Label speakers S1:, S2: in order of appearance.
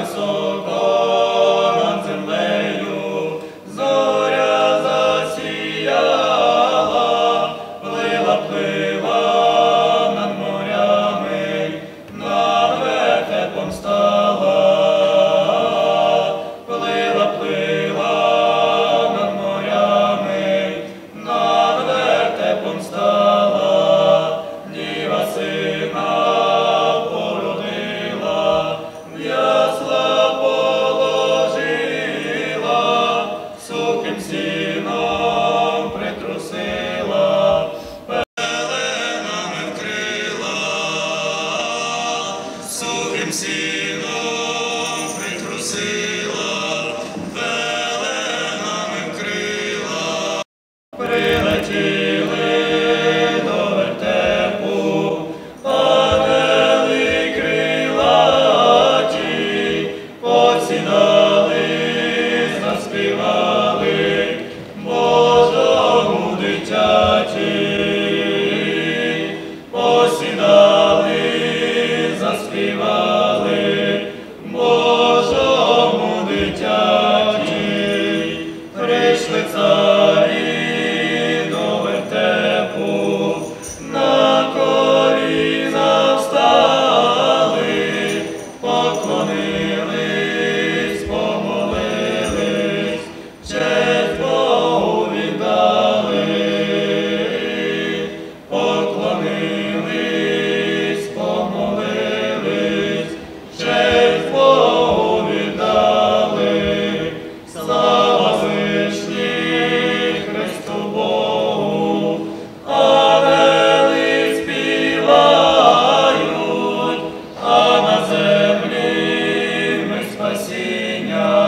S1: us, O God. сіном притрусила, пеленами вкрила, сухим сіном притрусила, пеленами вкрила, прилетіли до вертепу, падали крилаті, посідали, заспівали. Spiva. 주여